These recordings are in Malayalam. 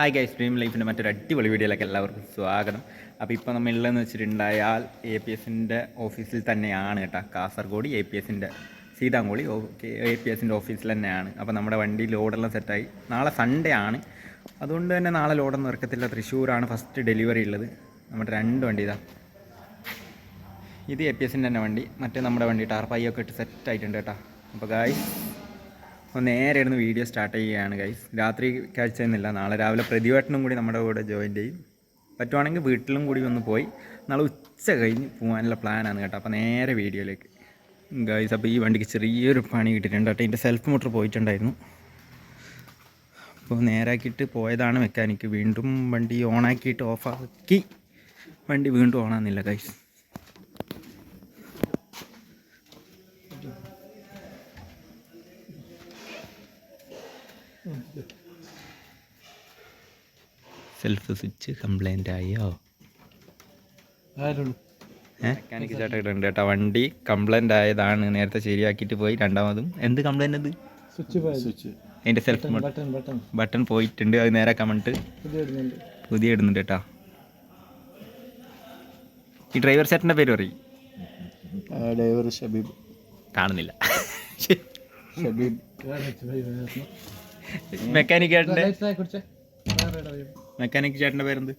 ഹായ് ഗൈസ് ഡ്രീം ലൈഫിന്റെ മറ്റൊരു അടിപൊളി വീഡിയോയിലേക്ക് എല്ലാവർക്കും സ്വാഗതം. അപ്പോൾ ഇപ്പോൾ നമ്മൾ ഉള്ളതെന്ന് വെച്ചിട്ടുണ്ടായാൽ എ പി എസിന്റെ ഓഫീസിൽ തന്നെയാണ് കേട്ടോ. കാസർഗോഡ് എ പി എസിന്റെ സീതാങ്കോളി എ പി എസിന്റെ ഓഫീസിൽ തന്നെയാണ്. അപ്പോൾ നമ്മുടെ വണ്ടി ലോഡെല്ലാം സെറ്റായി നാളെ സൺഡേ ആണ്. അതുകൊണ്ട് തന്നെ നാളെ ലോഡൊന്നും ഇറക്കത്തില്ല തൃശ്ശൂരാണ് ഫസ്റ്റ് ഡെലിവറി ഉള്ളത്. നമ്മുടെ രണ്ട് വണ്ടി ഇതാ. ഇത് എ പി എസിന്റെ തന്നെ വണ്ടി. മറ്റേ നമ്മുടെ വണ്ടി ടാർപ്പായി ഒക്കെ ഇട്ട് സെറ്റായിട്ടുണ്ട് കേട്ടോ. അപ്പോൾ അപ്പോൾ നേരെ ഇരുന്ന് വീഡിയോ സ്റ്റാർട്ട് ചെയ്യുകയാണ് ഗൈസ് രാത്രി കാഴ്ചയൊന്നുമില്ല നാളെ രാവിലെ പ്രതിവേട്ടനും കൂടി നമ്മുടെ കൂടെ ജോയിൻ ചെയ്യും. പറ്റുവാണെങ്കിൽ വീട്ടിലും കൂടി ഒന്ന് പോയി നാളെ ഉച്ച കഴിഞ്ഞ് പോകാനുള്ള പ്ലാനാണ് കേട്ടോ. അപ്പോൾ നേരെ വീഡിയോയിലേക്ക് ഗൈസ് അപ്പോൾ ഈ വണ്ടിക്ക് ചെറിയൊരു പണി കിട്ടിയിട്ടുണ്ട് കേട്ടോ. ഇതിന്റെ സെൽഫ് മോട്ടർ പോയിട്ടുണ്ടായിരുന്നു. അപ്പോൾ നേരാക്കിയിട്ട് പോയതാണ് മെക്കാനിക്ക് വീണ്ടും വണ്ടി ഓണാക്കിയിട്ട് ഓഫാക്കി വണ്ടി വീണ്ടും ഓണാകുന്നില്ല ഗൈസ് സെൽഫ് സ്വിച്ച് കംപ്ലൈന്റ് ആയോ? മെക്കാനിക്ക് ചേട്ടൻ ഇട്ടുണ്ട് കേട്ടോ. വണ്ടി കംപ്ലൈന്റ് ആയതാണ് നേരത്തെ ശരിയാക്കിയിട്ട് പോയി. രണ്ടാമതും എന്ത് കംപ്ലൈന്റ് അത് സ്വിച്ച് അതിന്റെ സെൽഫ് ബട്ടൺ ബട്ടൺ ബട്ടൺ പോയിട്ടുണ്ട്. അത് നേരെ കമണ്ട് പുതിയ ഇടുന്നുണ്ട്. പുതിയ ഇടുന്നുണ്ട് കേട്ടോ. ഈ ഡ്രൈവർ ചേട്ടന്റെ പേര് പറയും. ഡ്രൈവർ ഷബീബ്. കാണുന്നില്ല. ഷബീബ്. മെക്കാനിക് ചേട്ടന്റെ മെക്കാനിക് ചേട്ടന്റെ പേരെന്ത്?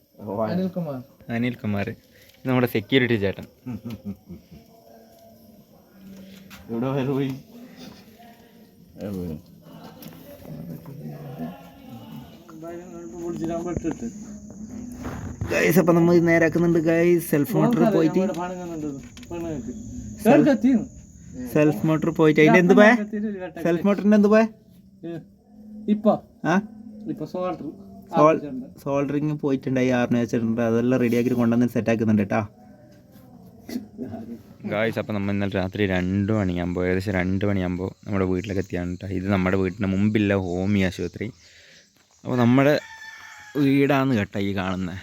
അനിൽ കുമാർ അനിൽ കുമാർ ഇത് നമ്മുടെ സെക്യൂരിറ്റി ചേട്ടൻ. എവിടെ വരെ പോയി? ഗൈസ് അപ്പൊ നമ്മൾ നേരാക്കുന്നുണ്ട് ഗൈസ് സെൽഫ് മോട്ടർ പോയിട്ട്. സെൽഫ് മോട്ടർ പോയിട്ട്. അതിന്റെ എന്ത് പോയ സെൽഫ് മോട്ടറിന്റെ എന്ത് പോയ ഇപ്പൊ. ആ? ഇപ്പൊ സോൾട്ടർ സോൾ സോൾഡറിങ് പോയിട്ടുണ്ടായി ആറിന് വെച്ചിട്ടുണ്ട്. അതെല്ലാം റെഡിയാക്കി കൊണ്ടുവന്ന് സെറ്റ് ആക്കുന്നുണ്ട് കേട്ടോ ഗായ്സ് അപ്പോൾ നമ്മൾ ഇന്നലെ രാത്രി രണ്ട് മണിയാകുമ്പോൾ ഏകദേശം രണ്ട് മണിയാകുമ്പോൾ നമ്മുടെ വീട്ടിലേക്ക് എത്തിയാണ് കേട്ടോ ഇത് നമ്മുടെ വീട്ടിന് മുമ്പില്ല ഹോമി ആശുപത്രി. അപ്പോൾ നമ്മുടെ വീടാണ് കേട്ടോ ഈ കാണുന്നത്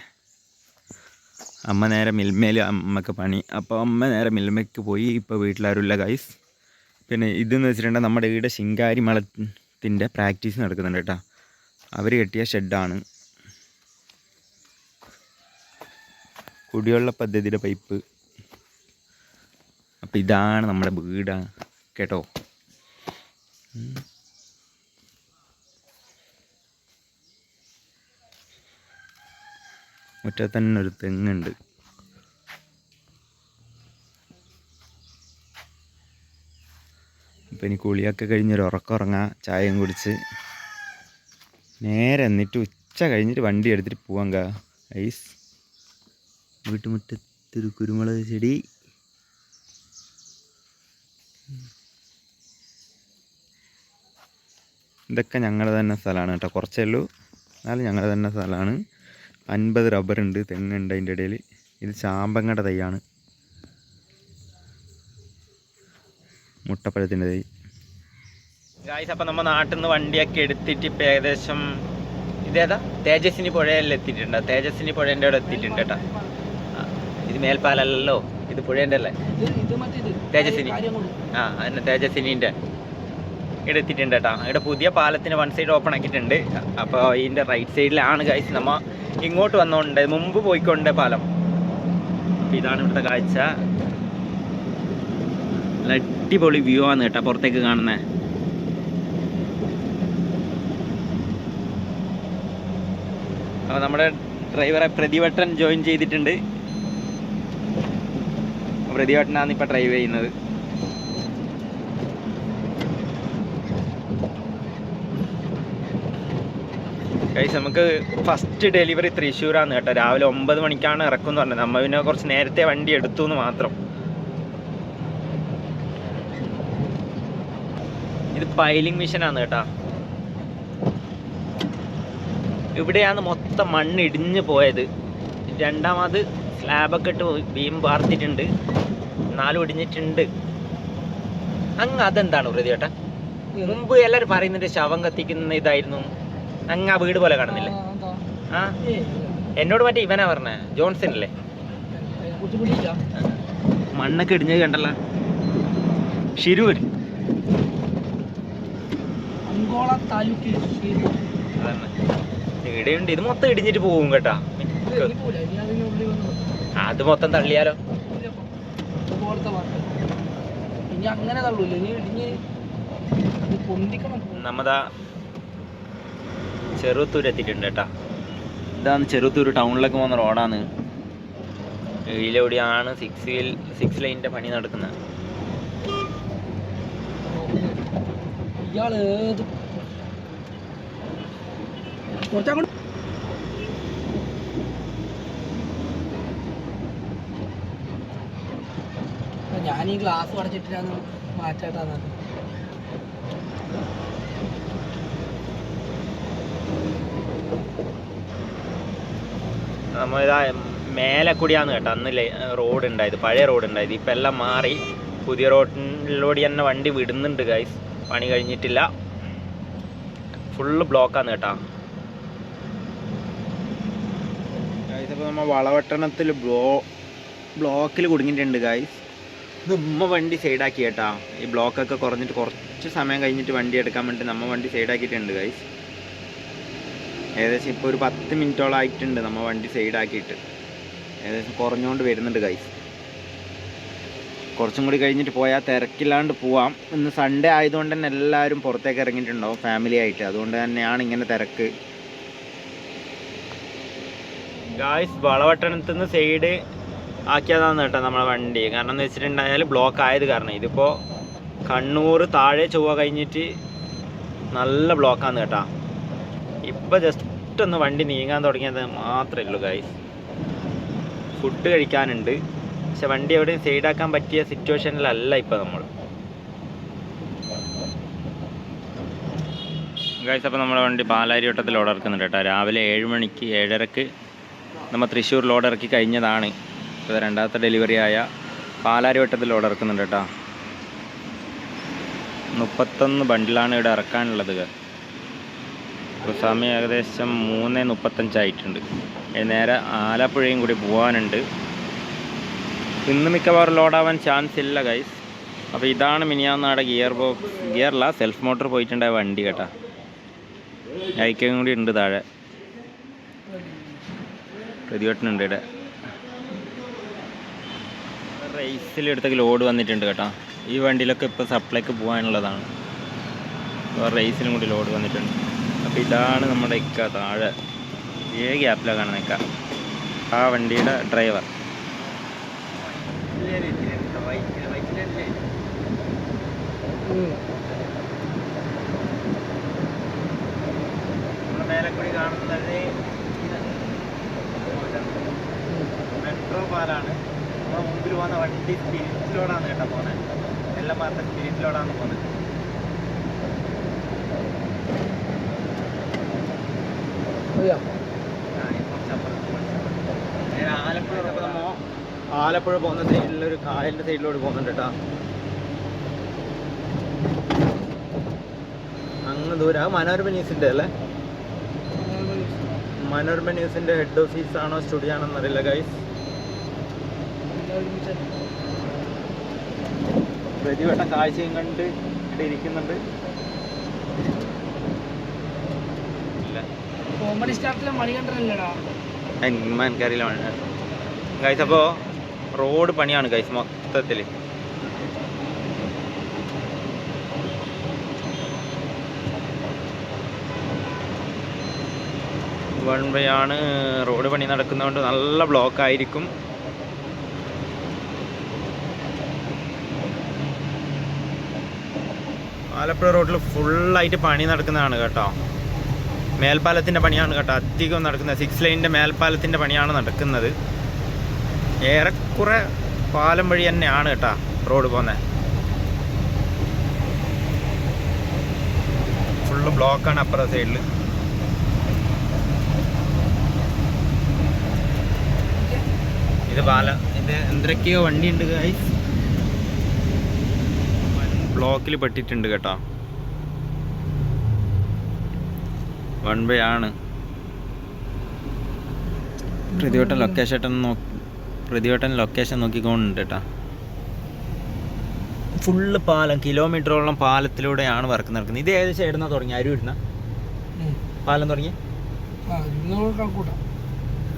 അമ്മ നേരെ മിൽമയിൽ അമ്മയ്ക്ക് പണി. അപ്പോൾ അമ്മ നേരെ മിൽമയ്ക്ക് പോയി ഇപ്പോൾ വീട്ടിലാരുമില്ല ഗൈസ് പിന്നെ ഇതെന്ന് വെച്ചിട്ടുണ്ടെങ്കിൽ നമ്മുടെ വീട് ശിങ്കാരി മളത്തിന്റെ പ്രാക്ടീസ് നടക്കുന്നുണ്ട് കേട്ടോ അവർ കെട്ടിയ ഷെഡാണ്. കുടിവെള്ള പദ്ധതിയുടെ പൈപ്പ്. അപ്പം ഇതാണ് നമ്മുടെ വീട്. കേട്ടോ. മുറ്റത്ത് തന്നെ ഒരു തെങ്ങുണ്ട്. അപ്പം ഇനി കുളിയൊക്കെ കഴിഞ്ഞൊരു ഉറക്കം ഉറങ്ങാം. ചായയും കുടിച്ച്. നേരെ എന്നിട്ട് ഉച്ച കഴിഞ്ഞിട്ട് വണ്ടി എടുത്തിട്ട് പോവാങ്ക. ഐസ്. വീട്ടുമുറ്റത്തൊരു കുരുമുളക് ചെടി. ഇതൊക്കെ ഞങ്ങളുടെ തന്നെ സ്ഥലമാണ് കേട്ടോ. കുറച്ചേ ഉള്ളൂ. എന്നാലും ഞങ്ങളുടെ തന്നെ സ്ഥലമാണ്. അൻപത് റബ്ബറുണ്ട് തെങ്ങുണ്ട് അതിന്റെ ഇടയിൽ. ഇത് ചാമ്പങ്ങയുടെ തൈയാണ്. മുട്ടപ്പഴത്തിന്റെ തൈ. ഗായ്സ് അപ്പം നമ്മൾ നാട്ടിൽ നിന്ന് വണ്ടിയൊക്കെ എടുത്തിട്ട് ഇപ്പം ഏകദേശം ഇതേതാ? തേജസ്വിനി പുഴയിൽ എത്തിയിട്ടുണ്ട്. തേജസ്വിനി പുഴേന്റെ അവിടെ എത്തിയിട്ടുണ്ട് കേട്ടോ. ഇത് മേൽപ്പാലല്ലോ ഇത് പുഴേന്റെ അല്ലേ? തേജസ്വിനി ആ അതിന് തേജസ്വിനീന്റെ ഇവിടെ എത്തിയിട്ടുണ്ട് കേട്ടോ. ഇവിടെ പുതിയ പാലത്തിന് വൺ സൈഡ് ഓപ്പൺ ആക്കിയിട്ടുണ്ട്. അപ്പോൾ ഇതിന്റെ റൈറ്റ് സൈഡിലാണ് ഗൈസ് നമ്മൾ ഇങ്ങോട്ട് വന്നുകൊണ്ട് മുമ്പ് പോയിക്കൊണ്ട് പാലം. അപ്പോൾ ഇതാണ് ഇവിടുത്തെ കാഴ്ച. നല്ല അടിപൊളി വ്യൂ ആണ് കേട്ടോ പുറത്തേക്ക് കാണുന്നത് അപ്പോൾ നമ്മുടെ ഡ്രൈവറെ പ്രതിവട്ടൻ ജോയിൻ ചെയ്തിട്ടുണ്ട്. പ്രതിവട്ടനാണ് ഇപ്പോൾ ഡ്രൈവ് ചെയ്യുന്നത്. ഗൈസ് നമുക്ക് ഫസ്റ്റ് ഡെലിവറി തൃശ്ശൂരാണ് കേട്ടോ. രാവിലെ ഒമ്പത് മണിക്കാണ് ഇറക്കും എന്ന് പറഞ്ഞത്. നമ്മ പിന്നെ കുറച്ച് നേരത്തെ വണ്ടി എടുത്തു എന്ന് മാത്രം. ഇത് പൈലിംഗ് മിഷനാണ് കേട്ടോ. ഇവിടെയാണ് മൊത്തം മണ്ണ് ഇടിഞ്ഞു പോയത്. രണ്ടാമത് സ്ലാബൊക്കെ ഇട്ട് ബീം പാർത്തിട്ടുണ്ട്. നാലും ഇടിഞ്ഞിട്ടുണ്ട്. അങ്ങ് അതെന്താണ് പ്രതി ചേട്ടാ മുമ്പ് എല്ലാവരും പറയുന്നുണ്ട് ശവം കത്തിക്കുന്ന ഇതായിരുന്നു. അങ്ങ് ആ വീട് പോലെ കാണുന്നില്ലേ? ആ? എന്നോട് മറ്റേ ഇവനാ പറഞ്ഞ ജോൺസൺ അല്ലേ മണ്ണൊക്കെ ഇടിഞ്ഞത് കണ്ടല്ല. ഷിരൂർ അങ്കോള താലൂക്കിൽ അതന്നെ ഇടയുണ്ട്. ഇത് മൊത്തം ഇടിഞ്ഞിട്ട് പോകും കേട്ടാ. അത് മൊത്തം തള്ളിയാലോ. ഇനി അങ്ങനെ ഇനി ഇടിഞ്ഞ് പൊന്തിക്കണം. നമ്മതാ ചെറുത്തൂർ എത്തിയിട്ടുണ്ട് കേട്ടാ. ഇതാണ് ചെറുത്തൂർ ടൗണിലേക്ക് പോകുന്ന റോഡാണ്. ഇതിലൂടെയാണ് സിക്സ് വീൽ സിക്സ് ലൈനിന്റെ പണി നടക്കുന്നത്. ഏത് കുറച്ചങ്ങോട്ട് ഞാൻ ഈ ഗ്ലാസ് അടച്ചിട്ടാണ് മാറ്റാട്ടാന്ന് നമ്മളിതാ മേലെ കൂടിയാന്ന് കേട്ടോ. അന്ന് റോഡ് ഉണ്ടായത് പഴയ റോഡ് ഉണ്ടായത്. ഇപ്പം എല്ലാം മാറി. പുതിയ റോഡിലൂടെ തന്നെ വണ്ടി വിടുന്നുണ്ട് ഗൈസ് പണി കഴിഞ്ഞിട്ടില്ല. ഫുള്ള് ബ്ലോക്കാന്ന് കേട്ടോ ഗൈസ് അപ്പോൾ നമ്മൾ വളവട്ടണത്തിൽ ബ്ലോ ബ്ലോക്കിൽ കുടുങ്ങിയിട്ടുണ്ട് ഗായ്സ് ഇത് ഉമ്മ വണ്ടി സൈഡാക്കി കേട്ടാ. ഈ ബ്ലോക്കൊക്കെ കുറഞ്ഞിട്ട് കുറച്ച് സമയം കഴിഞ്ഞിട്ട് വണ്ടി എടുക്കാൻ വേണ്ടി നമ്മ വണ്ടി സൈഡാക്കിയിട്ടുണ്ട് ഗൈസ് ഏകദേശം ഇപ്പോൾ ഒരു പത്ത് മിനിറ്റോളം ആയിട്ടുണ്ട് നമ്മൾ വണ്ടി സൈഡാക്കിയിട്ട് ഏകദേശം കുറഞ്ഞുകൊണ്ട് വരുന്നുണ്ട് ഗൈസ് കുറച്ചും കൂടി കഴിഞ്ഞിട്ട് പോയാൽ തിരക്കില്ലാണ്ട് പോവാം. ഇന്ന് സൺഡേ ആയതുകൊണ്ട് തന്നെ എല്ലാവരും പുറത്തേക്ക് ഇറങ്ങിയിട്ടുണ്ടാവും ഫാമിലി ആയിട്ട്. അതുകൊണ്ട് തന്നെയാണ് ഇങ്ങനെ തിരക്ക്. ഗായ്സ് വളവട്ടണത്തിൽ നിന്ന് സൈഡ് ആക്കിയതാണ് കേട്ടോ നമ്മളെ വണ്ടി. കാരണം എന്ന് വെച്ചിട്ടുണ്ടായാൽ ബ്ലോക്ക് ആയത് കാരണം. ഇതിപ്പോൾ കണ്ണൂർ താഴെ ചൊവ്വ കഴിഞ്ഞിട്ട് നല്ല ബ്ലോക്കാണ് കേട്ടോ. ഇപ്പം ജസ്റ്റ് ഒന്ന് വണ്ടി നീങ്ങാൻ തുടങ്ങിയത് മാത്രമേ ഉള്ളൂ ഗായ്സ് ഫുഡ് കഴിക്കാനുണ്ട്. പക്ഷെ വണ്ടി എവിടെയും സൈഡാക്കാൻ പറ്റിയ സിറ്റുവേഷനിലല്ല ഇപ്പം നമ്മൾ ഗൈസ് അപ്പോൾ നമ്മുടെ വണ്ടി പാലാരിവട്ടത്തിൽ ഓടർക്കുന്നുണ്ട് കേട്ടോ. രാവിലെ ഏഴ് മണിക്ക് ഏഴരക്ക് നമ്മൾ തൃശ്ശൂർ ലോഡ് ഇറക്കി കഴിഞ്ഞതാണ് ഇപ്പോൾ രണ്ടാമത്തെ ഡെലിവറി ആയ പാലാരിവട്ടത്തിൽ ലോഡ് ഇറക്കുന്നുണ്ട് കേട്ടോ. മുപ്പത്തൊന്ന് ബണ്ടിലാണ് ഇവിടെ ഇറക്കാനുള്ളത്. ഇപ്പോൾ സമയം ഏകദേശം മൂന്ന് മുപ്പത്തഞ്ചായിട്ടുണ്ട്. നേരെ ആലപ്പുഴയും കൂടി പോകാനുണ്ട് ഇന്ന് മിക്കവാറും ലോഡാവാൻ ചാൻസ് ഇല്ല ഗൈസ് അപ്പോൾ ഇതാണ് മിനിയാന്നാടെ ഗിയർ ബോക്സ് ഗിയറല്ല സെൽഫ് മോട്ടോർ പോയിട്ടുണ്ടായ വണ്ടി കേട്ടോ. ഐക്യം കൂടി ഉണ്ട് താഴെ. പ്രതിവട്ടനുണ്ട് ഇവിടെ. റേസിലെടുത്തേക്ക് ലോഡ് വന്നിട്ടുണ്ട് കേട്ടോ. ഈ വണ്ടിയിലൊക്കെ ഇപ്പോൾ സപ്ലൈക്ക് പോകാനുള്ളതാണ്. റേസിലും കൂടി ലോഡ് വന്നിട്ടുണ്ട്. അപ്പോൾ ഇതാണ് നമ്മുടെ ഇക്ക താഴെ. ഏ ഗ്യാപ്പിലാണ് കാണുന്ന ഇക്ക. ആ വണ്ടിയുടെ ഡ്രൈവർ. മേലക്കുടി കാണുന്നത് മെട്രോ അപ്പോൾ നമ്മുടെ മുമ്പിൽ പോകുന്ന വണ്ടി സ്പിരിറ്റിലോടാണ് കേട്ടോ പോകുന്നത് എല്ലാം മാത്രം സ്പിരിറ്റിലോടാണ് പോകുന്നത് ആലപ്പുഴ ആലപ്പുഴ പോകുന്ന സൈഡിലൊരു കായലിന്റെ സൈഡിലോട്ട് പോകുന്നുണ്ട് കേട്ടോ. അങ്ങ് ദൂരം. അത് മനോരമ ന്യൂസിന്റെ അല്ലേ? മനോരമ ന്യൂസിന്റെ ഹെഡ് ഓഫീസ് ആണോ സ്റ്റുഡിയോ ആണോ എന്നറിയില്ല ഗൈസ് പ്രതിവട്ടം കാഴ്ചയും കണ്ട് ഇവിടെ ഇരിക്കുന്നുണ്ട്. ഇല്ല. കോമഡി സ്റ്റാർട്ടിലെ മണികണ്ഠനല്ലേടാ? എനിക്കറിയില്ല ഗൈസ് അപ്പോൾ റോഡ് പണിയാണ് ഗൈസ് മൊത്തത്തിൽ വൺ വേ ആണ് റോഡ് പണി നടക്കുന്നതുകൊണ്ട് നല്ല ബ്ലോക്ക് ആയിരിക്കും. ആലപ്പുഴ റോഡിൽ ഫുള്ളായിട്ട് പണി നടക്കുന്നതാണ് കേട്ടോ. മേൽപ്പാലത്തിന്റെ പണിയാണ് കേട്ടോ അധികം നടക്കുന്നത്. സിക്സ് ലൈനിന്റെ മേൽപ്പാലത്തിന്റെ പണിയാണ് നടക്കുന്നത്. ഏറെക്കുറെ പാലം വഴി തന്നെയാണ് കേട്ടോ റോഡ് പോകുന്നത്. ഫുള്ള് ബ്ലോക്കാണ് അപ്പുറ സൈഡിൽ ഇത് പാല ഇത് എന്തൊക്കെയോ വണ്ടി ഉണ്ട് ഗൈസ് ബ്ലോക്കിൽ പെട്ടിട്ടുണ്ട് കേട്ടോ. വൺ വേ ആണ്. പ്രതിവട്ടൻ ലൊക്കേഷൻ നോക്കി പ്രതിവട്ടൻ ലൊക്കേഷൻ നോക്കിക്കൊണ്ടുണ്ട് കേട്ടോ. ഫുള്ള് പാലം കിലോമീറ്ററോളം പാലത്തിലൂടെയാണ് വർക്ക് നടക്കുന്നത്. ഇത് ഏത് സൈഡിൽ നിന്നാണ് തുടങ്ങി അരു ഇടുന്ന പാലം തുടങ്ങി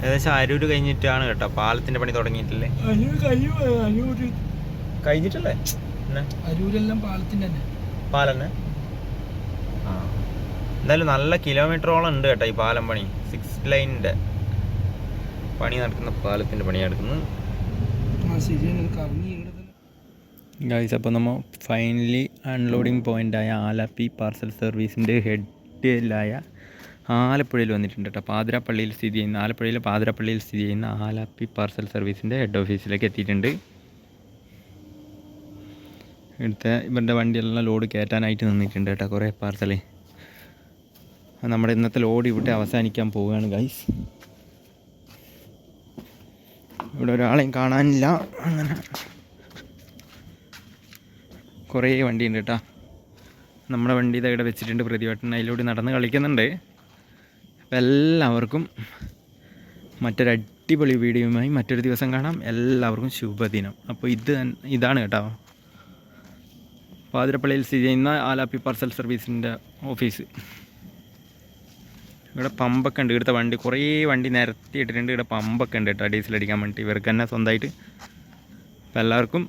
ഏകദേശം അരൂര് കഴിഞ്ഞിട്ടാണ് കേട്ടോ പാലത്തിന്റെ പണി തുടങ്ങിയിട്ടില്ലേ അരൂർ അരൂർ കഴിഞ്ഞിട്ടല്ലേ? അരൂരെല്ലാം പാലത്തിന്റെ തന്നെ. പാലന്നെ ആ. എന്തായാലും നല്ല കിലോമീറ്ററോളം ഉണ്ട് കേട്ടോ ഈ പാലം പണി. സിക്സ് ലൈനിന്റെ പണി നടക്കുന്ന പാലത്തിന്റെ പണി നടക്കുന്നത് ഗൈസ് അപ്പോൾ നമ്മൾ ഫൈനലി അൺലോഡിങ് പോയിന്റായ ആലപ്പി പാർസൽ സർവീസിന്റെ ഹെഡിലായ ആലപ്പുഴയിൽ വന്നിട്ടുണ്ട് കേട്ടോ. പാതിരാപ്പള്ളിയിൽ സ്ഥിതി ചെയ്യുന്ന ആലപ്പുഴയിലെ പാതിരാപ്പള്ളിയിൽ സ്ഥിതി ചെയ്യുന്ന ആലപ്പി പാർസൽ സർവീസിന്റെ ഹെഡ് ഓഫീസിലേക്ക് എത്തിയിട്ടുണ്ട്. ഇവിടുത്തെ ഇവരുടെ വണ്ടിയെല്ലാം ലോഡ് കയറ്റാനായിട്ട് നിന്നിട്ടുണ്ട് കേട്ടോ കുറേ പാർസൽ നമ്മുടെ ഇന്നത്തെ ലോഡ് ഇവിടെ അവസാനിക്കാൻ പോവുകയാണ് ഗൈസ് ഇവിടെ ഒരാളെയും കാണാനില്ല. അങ്ങനെ കുറേ വണ്ടിയുണ്ട് കേട്ടോ. നമ്മുടെ വണ്ടി ഇതാ ഇവിടെ വെച്ചിട്ടുണ്ട് പ്രതിവട്ടൻ. അതിലൂടെ നടന്ന് കളിക്കുന്നുണ്ട്. അപ്പം എല്ലാവർക്കും മറ്റൊരു അടിപൊളി വീഡിയോയുമായി മറ്റൊരു ദിവസം കാണാം. എല്ലാവർക്കും ശുഭദിനം. അപ്പോൾ ഇത് ഇതാണ് കേട്ടോ. പാതിരപ്പള്ളിയിൽ സ്ഥിതി ചെയ്യുന്ന ആലാപ്പി പാർസൽ സർവീസിന്റെ ഓഫീസ്. ഇവിടെ പമ്പൊക്കെ ഉണ്ട്. ഇവിടുത്തെ വണ്ടി കുറേ വണ്ടി നിരത്തി ഇട്ടിട്ടുണ്ട് ഇവിടെ പമ്പൊക്കെ ഉണ്ട് കേട്ടോ. ഡീസൽ അടിക്കാൻ വേണ്ടിയിട്ട്. ഇവർക്ക് തന്നെ സ്വന്തമായിട്ട് അപ്പോൾ എല്ലാവർക്കും